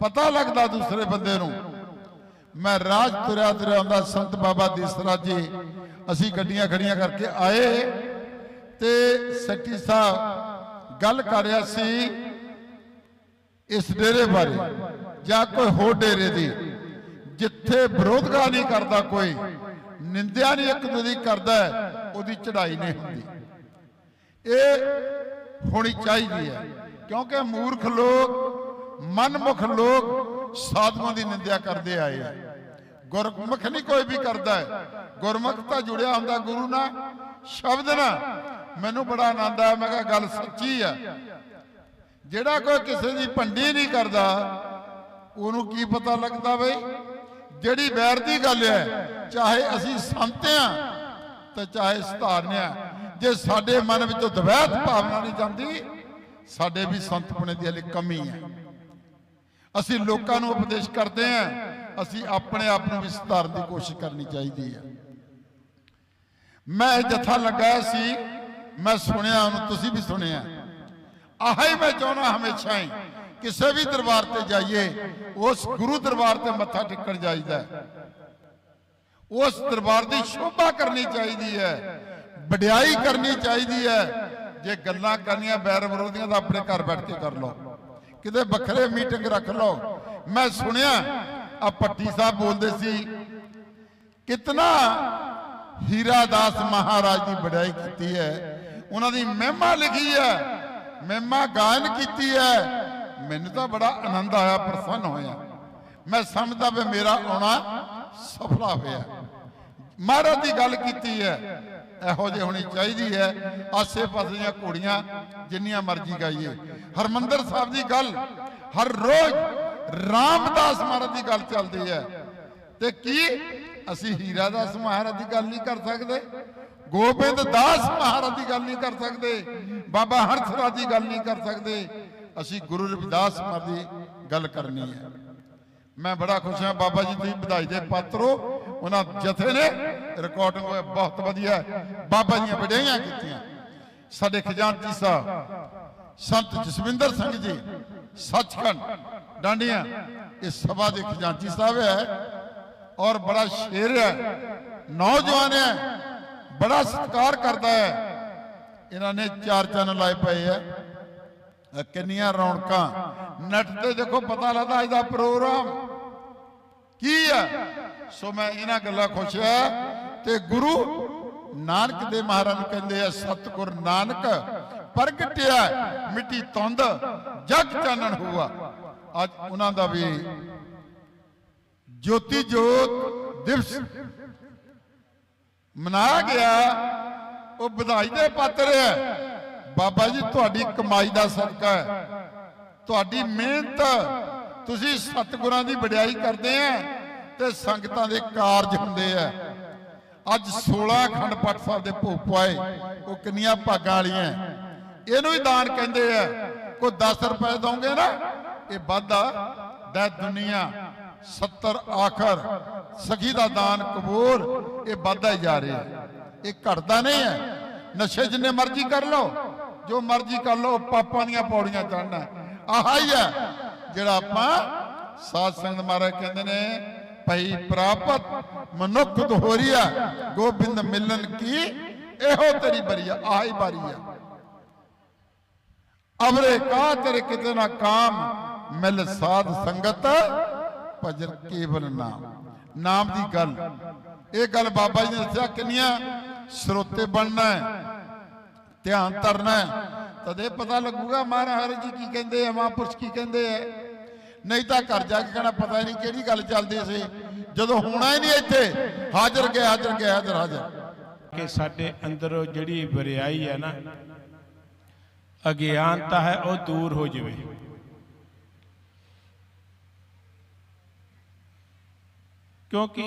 ਪਤਾ ਲੱਗਦਾ ਦੂਸਰੇ ਬੰਦੇ ਨੂੰ, ਮੈਂ ਰਾਜ ਤੁਰਿਆ ਤੁਰਿਆ ਹੁੰਦਾ, ਸੰਤ ਬਾਬਾ ਦੀਸਰਾ ਜੀ, ਅਸੀਂ ਗੱਡੀਆਂ ਖੜੀਆਂ ਕਰਕੇ ਆਏ ਤੇ ਸ਼ਕਤੀ ਸਾਹਿਬ ਗੱਲ ਕਰ ਰਿਹਾ ਸੀ ਇਸ ਡੇਰੇ ਬਾਰੇ, ਜਾਂ ਕੋਈ ਹੋਰ ਡੇਰੇ ਦੀ। ਜਿੱਥੇ ਵਿਰੋਧਗਾ ਨਹੀਂ ਕਰਦਾ ਕੋਈ, ਨਿੰਦਿਆ ਨਹੀਂ ਇੱਕ ਦੂਜੀ ਕਰਦਾ ਉਹਦੀ ਚੜ੍ਹਾਈ ਨਹੀਂ ਹੁੰਦੀ। ਇਹ ਹੋਣੀ ਚਾਹੀਦੀ ਹੈ, ਕਿਉਂਕਿ ਮੂਰਖ ਲੋਕ, ਮਨਮੁਖ ਲੋਕ ਸਾਧੂਆਂ ਦੀ ਨਿੰਦਿਆ ਕਰਦੇ ਆਏ ਆ। ਗੁਰਮੁਖ ਨਹੀਂ ਕੋਈ ਵੀ ਕਰਦਾ ਹੈ। ਗੁਰਮੁਖ ਤਾਂ ਜੁੜਿਆ ਹੁੰਦਾ ਗੁਰੂ ਨਾਲ, ਸ਼ਬਦ ਨਾਲ। ਮੈਨੂੰ ਬੜਾ ਆਨੰਦ ਆਇਆ, ਮੈਂ ਕਿਹਾ ਗੱਲ ਸੱਚੀ ਆ। ਜਿਹੜਾ ਕੋਈ ਕਿਸੇ ਦੀ ਭੰਡੀ ਨਹੀਂ ਕਰਦਾ, ਉਹਨੂੰ ਕੀ ਪਤਾ ਲੱਗਦਾ ਬਈ? ਜਿਹੜੀ ਵੈਰ ਦੀ ਗੱਲ ਹੈ, ਚਾਹੇ ਅਸੀਂ ਸੰਤ ਆ ਤੇ ਚਾਹੇ ਸਧਾਰਨ ਜੇ ਸਾਡੇ ਮਨ ਵਿੱਚੋਂ ਦਵੈਤ ਭਾਵਨਾ ਨਹੀਂ ਜਾਂਦੀ, ਸਾਡੇ ਵੀ ਸੰਤਪਣੇ ਦੀ ਹਲੇ ਕਮੀ ਹੈ। ਅਸੀਂ ਲੋਕਾਂ ਨੂੰ ਉਪਦੇਸ਼ ਕਰਦੇ ਆ ਅਸੀਂ ਆਪਣੇ ਆਪ ਨੂੰ ਵੀ ਸੁਧਾਰਨ ਦੀ ਕੋਸ਼ਿਸ਼ ਕਰਨੀ ਚਾਹੀਦੀ ਹੈ। ਮੈਂ ਇਹ ਜਥਾ ਲਗਾਇਆ ਸੀ, ਮੈਂ ਸੁਣਿਆ, ਉਹਨੂੰ ਤੁਸੀਂ ਵੀ ਸੁਣਿਆ। ਆਹੀ ਮੈਂ ਚਾਹੁੰਦਾ ਹਮੇਸ਼ਾ ਹੀ, ਕਿਸੇ ਵੀ ਦਰਬਾਰ ਤੇ ਜਾਈਏ, ਉਸ ਗੁਰੂ ਦਰਬਾਰ ਤੇ ਮੱਥਾ ਟੇਕਣ ਜਾਈਦਾ ਉਸ ਦਰਬਾਰ ਦੀ ਸ਼ੋਭਾ ਕਰਨੀ ਚਾਹੀਦੀ ਹੈ, ਵਡਿਆਈ ਕਰਨੀ ਚਾਹੀਦੀ ਹੈ। ਜੇ ਗੱਲਾਂ ਕਰਨੀਆਂ ਬੈਰ ਵਿਰੋਧੀਆਂ ਤਾਂ ਆਪਣੇ ਘਰ ਬੈਠ ਕੇ ਕਰ ਲਓ। ਕਿਤੇ ਵੱਖਰੇ ਮੀਟਿੰਗ ਰੱਖ ਲਓ। ਮੈਂ ਸੁਣਿਆ ਆ ਪੱਟੀ ਸਾਹਿਬ ਬੋਲਦੇ ਸੀ, ਕਿਤਨਾ ਹੀਰਾ ਦਾਸ ਮਹਾਰਾਜ ਦੀ ਵਡਿਆਈ ਕੀਤੀ ਹੈ। ਉਹਨਾਂ ਦੀ ਮਹਿਮਾ ਲਿਖੀ ਹੈ, ਮਹਿਮਾ ਗਾਇਨ ਕੀਤੀ ਹੈ। ਮੈਨੂੰ ਤਾਂ ਬੜਾ ਆਨੰਦ ਆਇਆ, ਪ੍ਰਸੰਨ ਹੋਇਆ। ਮੈਂ ਸਮਝਦਾ ਵੀ ਮੇਰਾ ਆਉਣਾ ਸਫਲਾ ਹੋਇਆ। ਮਹਾਰਾਜ ਦੀ ਗੱਲ ਕੀਤੀ ਹੈ। ਇਹੋ ਜਿਹੀ ਹੋਣੀ ਚਾਹੀਦੀ ਹੈ। ਆਸੇ ਪਾਸੇ ਦੀਆਂ ਘੋੜੀਆਂ ਜਿੰਨੀਆਂ ਮਰਜ਼ੀ ਗਾਈਏ। ਹਰਮੰਦਰ ਸਾਹਿਬ ਦੀ ਗੱਲ, ਹਰ ਰੋਜ਼ ਰਾਮਦਾਸ ਮਹਾਰਾਜ ਦੀ ਗੱਲ ਚੱਲਦੀ ਹੈ। ਤੇ ਕੀ ਅਸੀਂ ਹੀਰਾ ਦਾਸ ਮਹਾਰਾਜ ਦੀ ਗੱਲ ਨਹੀਂ ਕਰ ਸਕਦੇ? ਗੋਬਿੰਦ ਦਾਸ ਮਹਾਰਾਜ ਦੀ ਗੱਲ ਨਹੀਂ ਕਰ ਸਕਦੇ? ਬਾਬਾ ਹਰਸਰਾਜ ਦੀ ਗੱਲ ਨਹੀਂ ਕਰ ਸਕਦੇ? ਅਸੀਂ ਗੁਰੂ ਰਵਿਦਾਸ ਮਹਾਰਾਜ ਦੀ ਗੱਲ ਕਰਨੀ ਹੈ। ਮੈਂ ਬੜਾ ਖੁਸ਼ ਹਾਂ। ਬਾਬਾ ਜੀ, ਤੁਸੀਂ ਵਧਾਈ ਦੇ ਪਾਤਰ। ਹੋ ਉਹਨਾਂ ਜਥੇ ਨੇ ਰਿਕਾਰਡਿੰਗ ਹੋਇਆ, ਬਹੁਤ ਵਧੀਆ। ਬਾਬਾ ਦੀਆਂ ਵਡਿਆਈਆਂ ਕੀਤੀਆਂ। ਸਾਡੇ ਖਜ਼ਾਨਚੀ ਸਾਹਿਬ, ਸੰਤ ਜਸਵਿੰਦਰ ਸਿੰਘ ਜੀ, ਸੱਚਖੰਡ, ਡਾਂਡੀਆਂ, ਇਹ ਸਭਾ ਦੇ ਖਜ਼ਾਨਚੀ ਸਾਹਿਬ ਹੈ ਔਰ ਬੜਾ ਸ਼ੇਰ ਹੈ, ਨੌਜਵਾਨ ਹੈ, ਬੜਾ ਸਤਿਕਾਰ ਕਰਦਾ ਹੈ। ਇਹਨਾਂ ਨੇ ਚਾਰ ਚੈਨਲ ਲਾਏ ਪਏ ਹੈ। ਕਿੰਨੀਆਂ ਰੌਣਕਾਂ। ਨੈਟ ਤੇ ਦੇਖੋ, ਪਤਾ ਲੱਗਦਾ ਅੱਜ ਦਾ ਪ੍ਰੋਗਰਾਮ। ਕੀ ਹੈ ਸੋ ਮੈਂ ਇਹਨਾਂ ਗੱਲਾਂ ਖੁਸ਼ ਹਾਂ ਤੇ ਗੁਰੂ ਨਾਨਕ ਦੇ ਮਹਾਰਾਜ ਕਹਿੰਦੇ ਆ, ਸਤਿਗੁਰ ਨਾਨਕ ਪ੍ਰਗਟਿਆ, ਮਿੱਟੀ ਤੁੰਦ ਜਗ ਚਾਨਣ ਹੋਆ। ਅੱਜ ਉਹਨਾਂ ਦਾ ਵੀ ਜੋਤੀ ਜੋਤ ਦਿਵਸ ਮਨਾਇਆ ਗਿਆ। ਉਹ ਵਧਾਈ ਦੇ ਪਾਤਰ ਹੈ। ਬਾਬਾ ਜੀ, ਤੁਹਾਡੀ ਕਮਾਈ ਦਾ ਸਦਕਾ ਹੈ। ਤੁਹਾਡੀ ਮਿਹਨਤ ਤੁਸੀਂ ਸਤਿਗੁਰਾਂ ਦੀ ਵਡਿਆਈ ਕਰਦੇ ਆ ਤੇ ਸੰਗਤਾਂ ਦੇ ਕਾਰਜ ਹੁੰਦੇ ਆ। ਅੱਜ 16 ਅਖੰਡ ਪਾਠ ਸਾਹਿਬ ਦੇ ਭੋਗ ਪਾਏ ਉਹ ਕਿੰਨੀਆਂ ਭਾਗਾਂ ਵਾਲੀਆਂ ਇਹਨੂੰ ਹੀ ਦਾਨ ਕਹਿੰਦੇ ਆ, ਕੋਈ 10 ਰੁਪਏ ਦੋਗੇ ਨਾ, ਇਹ ਵਾਧਾ ਦਾ ਦੁਨੀਆ 70 ਆਖਰ, ਸਖੀ ਦਾ ਦਾਨ ਕਬੂਲ, ਇਹ ਵਾਧਾ ਹੀ ਜਾ ਰਿਹਾ। ਇਹ ਘਟਦਾ ਨਹੀਂ ਹੈ ਨਸ਼ੇ ਜਿੰਨੇ ਮਰਜ਼ੀ ਕਰ ਲਓ, ਜੋ ਮਰਜ਼ੀ ਕਰ ਲਓ ਪਾਪਾਂ ਦੀਆਂ ਪੌੜੀਆਂ ਚੜਨਾ ਆਹ ਹੀ ਹੈ ਜਿਹੜਾ ਆਪਾਂ ਸਾਧ ਸੰਗਤ ਮਹਾਰਾਜ ਕਹਿੰਦੇ ਨੇ, ਭਈ ਪ੍ਰਾਪਤ ਮਨੁੱਖ ਦੋਹਰੀਆ ਗੋਬਿੰਦ ਮਿਲਨ ਕੀ? ਇਹੋ ਤੇਰੀ ਬਰੀਆ ਆਹ ਬਾਰੀ ਆ। ਅਵਰੇ ਕਾ ਤੇਰੇ ਕਿਤੇ ਨਾ ਕਾਮ ਮਿਲ ਸਾਧ ਸੰਗਤ, ਭਜਨ ਕੇਵਲ ਨਾਮ। ਨਾਮ ਦੀ ਗੱਲ। ਇਹ ਗੱਲ ਬਾਬਾ ਜੀ ਨੇ ਦੱਸਿਆ ਕਿੰਨੀਆਂ ਸਰੋਤੇ ਬਣਨਾ ਧਿਆਨ ਧਰਨਾ ਹੈ। ਤਦੇ ਪਤਾ ਲੱਗੂਗਾ ਮਹਾਰਾਜ ਜੀ ਕੀ ਕਹਿੰਦੇ ਆ, ਮਹਾਂਪੁਰਸ਼ ਕੀ ਕਹਿੰਦੇ ਆ। ਨਹੀਂ ਤਾਂ ਘਰ ਜਾ ਕੇ ਕਹਿਣਾ ਪਤਾ ਹੀ ਨਹੀਂ ਕਿਹੜੀ ਗੱਲ ਚੱਲਦੀ ਸੀ। ਜਦੋਂ ਹੋਣਾ ਹੀ ਨਹੀਂ ਇੱਥੇ, ਹਾਜ਼ਰ ਗਿਆ ਹਾਜ਼ਰ ਗਿਆ, ਹਾਜ਼ਰ ਹਾਜ਼ਰ। ਕਿ ਸਾਡੇ ਅੰਦਰੋਂ ਜਿਹੜੀ ਬਰਿਆਈ ਹੈ ਨਾ, ਅਗਿਆਨਤਾ ਹੈ, ਉਹ ਦੂਰ ਹੋ ਜਾਵੇ। ਕਿਉਂਕਿ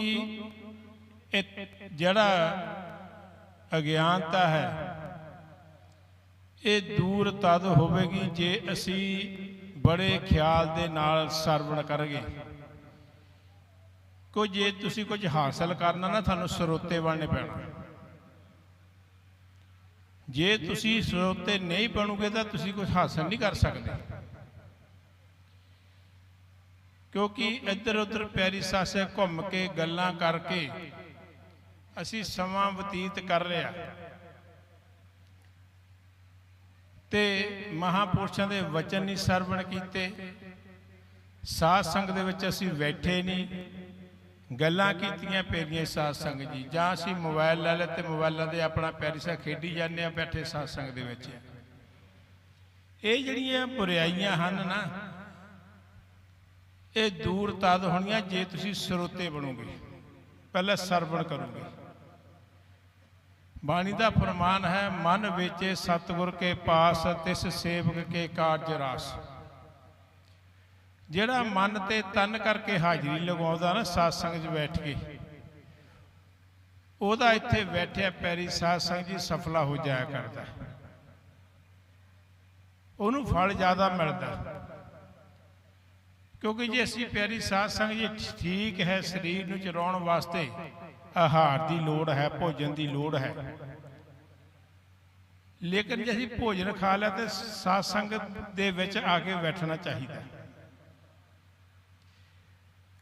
ਇਹ ਜਿਹੜਾ ਅਗਿਆਨਤਾ ਹੈ, ਇਹ ਦੂਰ ਤਦ ਹੋਵੇਗੀ ਜੇ ਅਸੀਂ ਬੜੇ ਖਿਆਲ ਦੇ ਨਾਲ ਸਰਵਣ ਕਰਾਂਗੇ ਕੋਈ ਜੇ ਤੁਸੀਂ ਕੁਝ ਹਾਸਲ ਕਰਨਾ ਨਾ, ਤੁਹਾਨੂੰ ਸਰੋਤੇ ਬਣਨੇ ਪੈਣਾ। ਜੇ ਤੁਸੀਂ ਸਰੋਤੇ ਨਹੀਂ ਬਣੋਗੇ ਤਾਂ ਤੁਸੀਂ ਕੁਝ ਹਾਸਲ ਨਹੀਂ ਕਰ ਸਕਦੇ। ਕਿਉਂਕਿ ਇੱਧਰ ਉੱਧਰ ਪਿਆਰੀ ਸਾਸੇ ਘੁੰਮ ਕੇ ਗੱਲਾਂ ਕਰਕੇ ਅਸੀਂ ਸਮਾਂ ਬਤੀਤ ਕਰ ਰਿਹਾ ਤੇ ਮਹਾਪੁਰਸ਼ਾਂ ਦੇ ਵਚਨ ਨਹੀਂ ਸਰਵਣ ਕੀਤੇ। ਸਾਧ ਸੰਗ ਦੇ ਵਿੱਚ ਅਸੀਂ ਬੈਠੇ ਨਹੀਂ। ਗੱਲਾਂ ਕੀਤੀਆਂ ਪੇਰੀਆਂ ਸਾਧ ਸੰਗ ਜੀ। ਜਾਂ ਅਸੀਂ ਮੋਬਾਈਲ ਲੈ ਲੈ ਤੇ ਮੋਬਾਈਲਾਂ ਦੇ ਆਪਣਾ ਪਿਆਰੀ ਖੇਡੀ ਜਾਂਦੇ ਆ ਬੈਠੇ ਸਾਧ ਸੰਗ ਦੇ ਵਿੱਚ। ਇਹ ਜਿਹੜੀਆਂ ਬੁਰਾਈਆਂ ਹਨ ਨਾ, ਇਹ ਦੂਰ ਤਦ ਹੋਣੀਆਂ ਜੇ ਤੁਸੀਂ ਸਰੋਤੇ ਬਣੋਗੇ। ਪਹਿਲਾਂ ਸਰਵਣ ਕਰੋਗੇ। ਬਾਣੀ ਦਾ ਫਰਮਾਨ ਹੈ, ਮਨ ਵਿੱਚ ਸਤਿਗੁਰ ਕੇ ਪਾਸ, ਤਿਸ ਸੇਵਕ ਕੇ ਕਾਰਜ ਰਾਸ। ਜਿਹੜਾ ਮਨ ਤੇ ਤਨ ਕਰਕੇ ਹਾਜ਼ਰੀ ਲਗਾਉਂਦਾ ਨਾ ਸਾਧ ਸੰਗ 'ਚ ਬੈਠ ਕੇ, ਉਹਦਾ ਇੱਥੇ ਬੈਠਿਆ ਪੈਰੀ ਸਾਧ ਸੰਗ ਜੀ ਸਫਲਾ ਹੋ ਜਾਇਆ ਕਰਦਾ। ਉਹਨੂੰ ਫਲ ਜ਼ਿਆਦਾ ਮਿਲਦਾ। ਕਿਉਂਕਿ ਜੇ ਅਸੀਂ ਪਿਆਰੀ ਸਾਧ ਸੰਗ ਜੀ ਠੀਕ ਹੈ, ਸਰੀਰ ਨੂੰ ਚਲਾਉਣ ਵਾਸਤੇ ਆਹਾਰ ਦੀ ਲੋੜ ਹੈ, ਭੋਜਨ ਦੀ ਲੋੜ ਹੈ। ਲੇਕਿਨ ਜੇ ਅਸੀਂ ਭੋਜਨ ਖਾ ਲਿਆ ਤੇ ਸਾਧ ਸੰਗਤ ਦੇ ਵਿੱਚ ਆ ਕੇ ਬੈਠਣਾ ਚਾਹੀਦਾ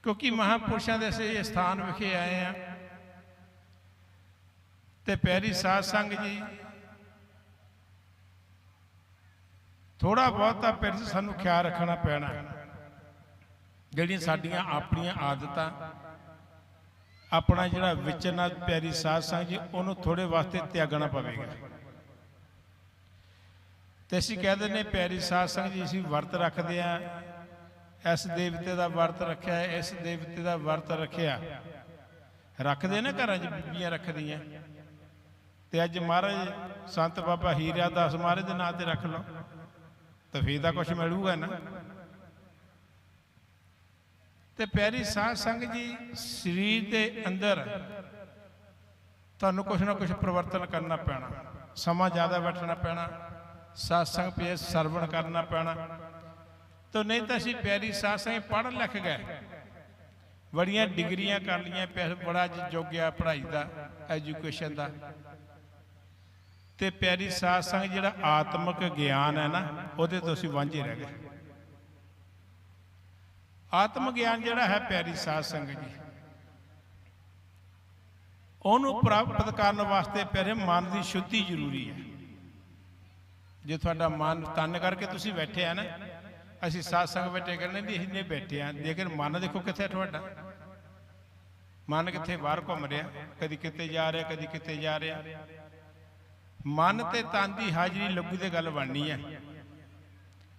ਕਿਉਂਕਿ ਮਹਾਪੁਰਸ਼ਾਂ ਦੇ ਅਸੀਂ ਇਸ ਸਥਾਨ ਵਿਖੇ ਆਏ ਆ ਤੇ ਪਿਆਰੀ ਸਾਧ ਸੰਗ ਜੀ ਥੋੜਾ ਬਹੁਤਾ ਫਿਰ ਸਾਨੂੰ ਖਿਆਲ ਰੱਖਣਾ ਪੈਣਾ। ਜਿਹੜੀਆਂ ਸਾਡੀਆਂ ਆਪਣੀਆਂ ਆਦਤਾਂ ਆਪਣਾ ਜਿਹੜਾ ਵਿਚਰਨਾ ਪਿਆਰੀ ਸਾਧ ਸੰਗ ਜੀ, ਉਹਨੂੰ ਥੋੜੇ ਵਾਸਤੇ ਤਿਆਗਣਾ ਪਵੇਗਾ। ਤੇ ਅਸੀਂ ਕਹਿ ਦਿੰਦੇ ਪਿਆਰੀ ਸਾਧ ਸੰਗਤ ਜੀ, ਅਸੀਂ ਵਰਤ ਰੱਖਦੇ ਆ ਇਸ ਦੇਵਤੇ ਦਾ ਵਰਤ ਰੱਖਿਆ, ਇਸ ਦੇਵਤੇ ਦਾ ਵਰਤ ਰੱਖਿਆ। ਰੱਖਦੇ ਨਾ ਘਰਾਂ 'ਚ, ਬੀਬੀਆਂ ਰੱਖਦੀਆਂ। ਤੇ ਅੱਜ ਮਹਾਰਾਜ, ਸੰਤ ਬਾਬਾ ਹੀਰਾ ਦਾਸ ਮਹਾਰਾਜ ਦੇ ਨਾਂ ਤੇ ਰੱਖ ਲਓ। ਤਾਂ ਫੇਰ ਤਾਂ ਕੁਝ ਮਿਲੂਗਾ ਨਾ। ਤੇ ਪਿਆਰੀ ਸਾਧ ਸੰਗਤ ਜੀ, ਸਰੀਰ ਦੇ ਅੰਦਰ ਤੁਹਾਨੂੰ ਕੁਝ ਨਾ ਕੁਝ ਪਰਿਵਰਤਨ ਕਰਨਾ ਪੈਣਾ, ਸਮਾਂ ਜ਼ਿਆਦਾ ਬੈਠਣਾ ਪੈਣਾ satsang ਪੇ ਸਰਵਣ ਕਰਨਾ ਪੈਣਾ। ਤਾਂ ਨਹੀਂ ਤਾਂ ਅਸੀਂ ਪਿਆਰੀ ਸਾਧ ਸੰਗਤ ਪੜ੍ਹ ਲਿਖ ਗਏ, ਬੜੀਆਂ ਡਿਗਰੀਆਂ ਕਰ ਲਈਆਂ ਪਿਆ ਬੜਾ ਜੋਗਿਆ ਪੜ੍ਹਾਈ ਦਾ, ਐਜੂਕੇਸ਼ਨ ਦਾ। ਤੇ ਪਿਆਰੀ ਸਾਧ ਸੰਗਤ ਜਿਹੜਾ ਆਤਮਿਕ ਗਿਆਨ ਹੈ ਨਾ, ਉਹਦੇ ਤੋਂ ਅਸੀਂ ਵਾਂਝੇ ਰਹਿ ਗਏ। ਆਤਮ ਗਿਆਨ ਜਿਹੜਾ ਹੈ ਪਿਆਰੀ ਸਾਧ ਸੰਗਤ ਜੀ। ਉਹਨੂੰ ਪ੍ਰਾਪਤ ਕਰਨ ਵਾਸਤੇ ਪਿਆਰੇ ਮਨ ਦੀ ਸ਼ੁੱਧੀ ਜ਼ਰੂਰੀ ਹੈ। ਜੇ ਤੁਹਾਡਾ ਮਨ ਤਨ ਕਰਕੇ ਤੁਸੀਂ ਬੈਠੇ ਆ ਨਾ, ਅਸੀਂ ਸਾਧ ਸੰਗ ਬੈਠੇ ਕਹਿੰਦੇ ਨਹੀਂ ਅਸੀਂ ਨਹੀਂ ਬੈਠੇ ਆ। ਲੇਕਿਨ ਮਨ ਦੇਖੋ ਕਿੱਥੇ ਤੁਹਾਡਾ। ਮਨ ਕਿੱਥੇ ਬਾਹਰ ਘੁੰਮ ਰਿਹਾ, ਕਦੀ ਕਿਤੇ ਜਾ ਰਿਹਾ, ਕਦੀ ਕਿਤੇ ਜਾ ਰਿਹਾ। ਮਨ ਤੇ ਤਨ ਦੀ ਹਾਜ਼ਰੀ ਲੱਗੂ ਤੇ ਗੱਲ ਬਣਨੀ ਹੈ।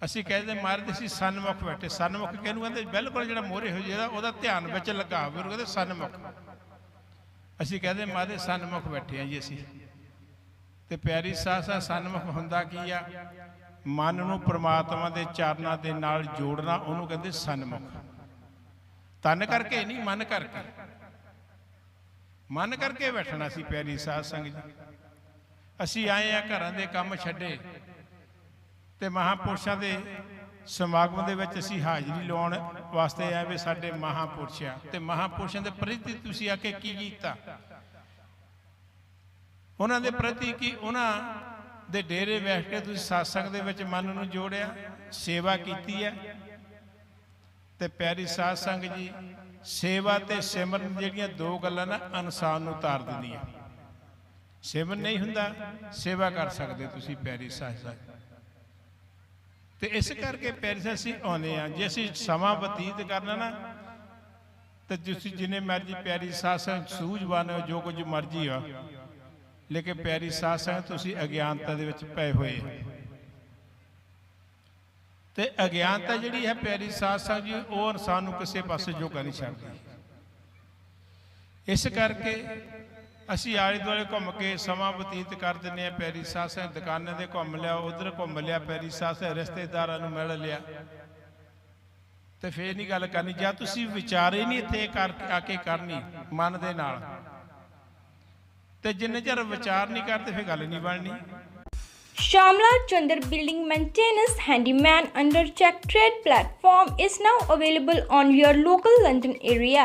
ਅਸੀਂ ਕਹਿੰਦੇ ਮਹਾਰਾਜ ਅਸੀਂ ਸਨਮੁਖ ਬੈਠੇ। ਸਨਮੁਖ ਕਿਹਨੂੰ ਕਹਿੰਦੇ? ਬਿਲਕੁਲ ਜਿਹੜਾ ਮੋਹਰੇ ਹੋ ਜਿਹੜਾ ਉਹਦਾ ਧਿਆਨ ਵਿੱਚ ਲੱਗਾ ਹੋਵੇ। ਉਹਨੂੰ ਕਹਿੰਦੇ ਸਨਮੁਖ। ਅਸੀਂ ਕਹਿੰਦੇ ਮਹਾਰਾਜ ਸਨਮੁਖ ਬੈਠੇ ਆ ਜੀ ਅਸੀਂ। ਤੇ ਪਿਆਰੀ ਸਾਹ ਸਨਮੁਖ ਹੁੰਦਾ ਕੀ ਆ? ਮਨ ਨੂੰ ਪ੍ਰਮਾਤਮਾ ਦੇ ਚਰਨਾਂ ਦੇ ਨਾਲ ਜੋੜਨਾ, ਉਹਨੂੰ ਕਹਿੰਦੇ ਸਨਮੁਖ। ਤਨ ਕਰਕੇ ਨਹੀਂ, ਮਨ ਕਰਕੇ। ਮਨ ਕਰਕੇ ਬੈਠਣਾ ਸੀ ਪਿਆਰੀ ਸਾਧ ਸੰਗਤ ਜੀ। ਅਸੀਂ ਆਏ ਆ ਘਰਾਂ ਦੇ ਕੰਮ ਛੱਡੇ। ਤੇ ਮਹਾਪੁਰਸ਼ਾਂ ਦੇ ਸਮਾਗਮ ਦੇ ਵਿੱਚ ਅਸੀਂ ਹਾਜ਼ਰੀ ਲਾਉਣ ਵਾਸਤੇ ਆਏ ਵੀ ਸਾਡੇ ਮਹਾਪੁਰਸ਼। ਆ ਤੇ ਮਹਾਪੁਰਸ਼ਾਂ ਦੇ ਪ੍ਰਤੀ ਤੁਸੀਂ ਆ ਕੇ ਕੀ ਕੀਤਾ? ਉਹਨਾਂ ਦੇ ਪ੍ਰਤੀ ਕੀ, ਉਹਨਾਂ ਦੇ ਡੇਰੇ ਬੈਠ ਕੇ ਤੁਸੀਂ satsang ਦੇ ਵਿੱਚ ਮਨ ਨੂੰ ਜੋੜਿਆ, ਸੇਵਾ ਕੀਤੀ ਹੈ। ਤੇ ਪਿਆਰੀ ਸਾਧ ਸੰਗਤ ਜੀ, ਸੇਵਾ ਤੇ ਸਿਮਰਨ ਜਿਹੜੀਆਂ ਦੋ ਗੱਲਾਂ ਨਾ ਇਨਸਾਨ ਨੂੰ ਤਾਰ ਦਿੰਦੀਆਂ। ਸਿਮਰਨ ਨਹੀਂ ਹੁੰਦਾ, ਸੇਵਾ ਕਰ ਸਕਦੇ ਤੁਸੀਂ ਪਿਆਰੀ ਸਾਧ ਸੰਗਤ ਤੇ ਇਸ ਕਰਕੇ ਪਿਆਰੀ ਸਾਧ ਅਸੀਂ ਆਉਂਦੇ ਆ ਜੇ ਅਸੀਂ ਸਮਾਂ ਬਤੀਤ ਕਰਨਾ ਨਾ ਤੇ ਤੁਸੀਂ ਜਿੰਨੇ ਮਰਜ਼ੀ ਪਿਆਰੀ ਸੰਗਤ ਸੂਝਵਾਨ ਹੋ ਜੋ ਕੁਝ ਮਰਜ਼ੀ ਆ ਲੇਕਿਨ ਪਿਆਰੀ ਸੰਗਤ ਤੁਸੀਂ ਅਗਿਆਨਤਾ ਦੇ ਵਿੱਚ ਪਏ ਹੋਏ ਤੇ ਅਗਿਆਨਤਾ ਜਿਹੜੀ ਹੈ ਪਿਆਰੀ ਸੰਗਤ ਜੀ ਉਹ ਇਨਸਾਨ ਨੂੰ ਕਿਸੇ ਪਾਸੇ ਜੋਗਾ ਨਹੀਂ ਛੱਡਦੀ ਇਸ ਕਰਕੇ ਅਸੀਂ ਆਲੇ ਦੁਆਲੇ ਘੁੰਮ ਕੇ ਸਮਾਂ ਬਤੀਤ ਕਰ ਦਿੰਦੇ ਆ ਪਿਆਰੀ ਸਾਧ ਦੁਕਾਨਾਂ ਦੇ ਘੁੰਮ ਲਿਆ, ਉਧਰ ਘੁੰਮ ਲਿਆ, ਪਿਆਰੀ ਸਾਧ ਰਿਸ਼ਤੇਦਾਰਾਂ ਨੂੰ ਮਿਲ ਲਿਆ। ਤੇ ਫੇਰ ਨਹੀਂ ਗੱਲ ਕਰਨੀ, ਜਾਂ ਤੁਸੀਂ ਵਿਚਾਰੇ ਨਹੀਂ ਇੱਥੇ ਕਰ, ਆ ਕੇ ਕਰਨੀ, ਮਨ ਦੇ ਨਾਲ। ਤੇ ਜਿੰਨੇ ਚਿਰ ਵਿਚਾਰ ਨਹੀਂ ਕਰਦੇ ਫੇਰ ਗੱਲ ਨਹੀਂ ਬਣਨੀ। Shamla Chandar Building Maintenance Handyman under Check Trade platform is now available on your local London area.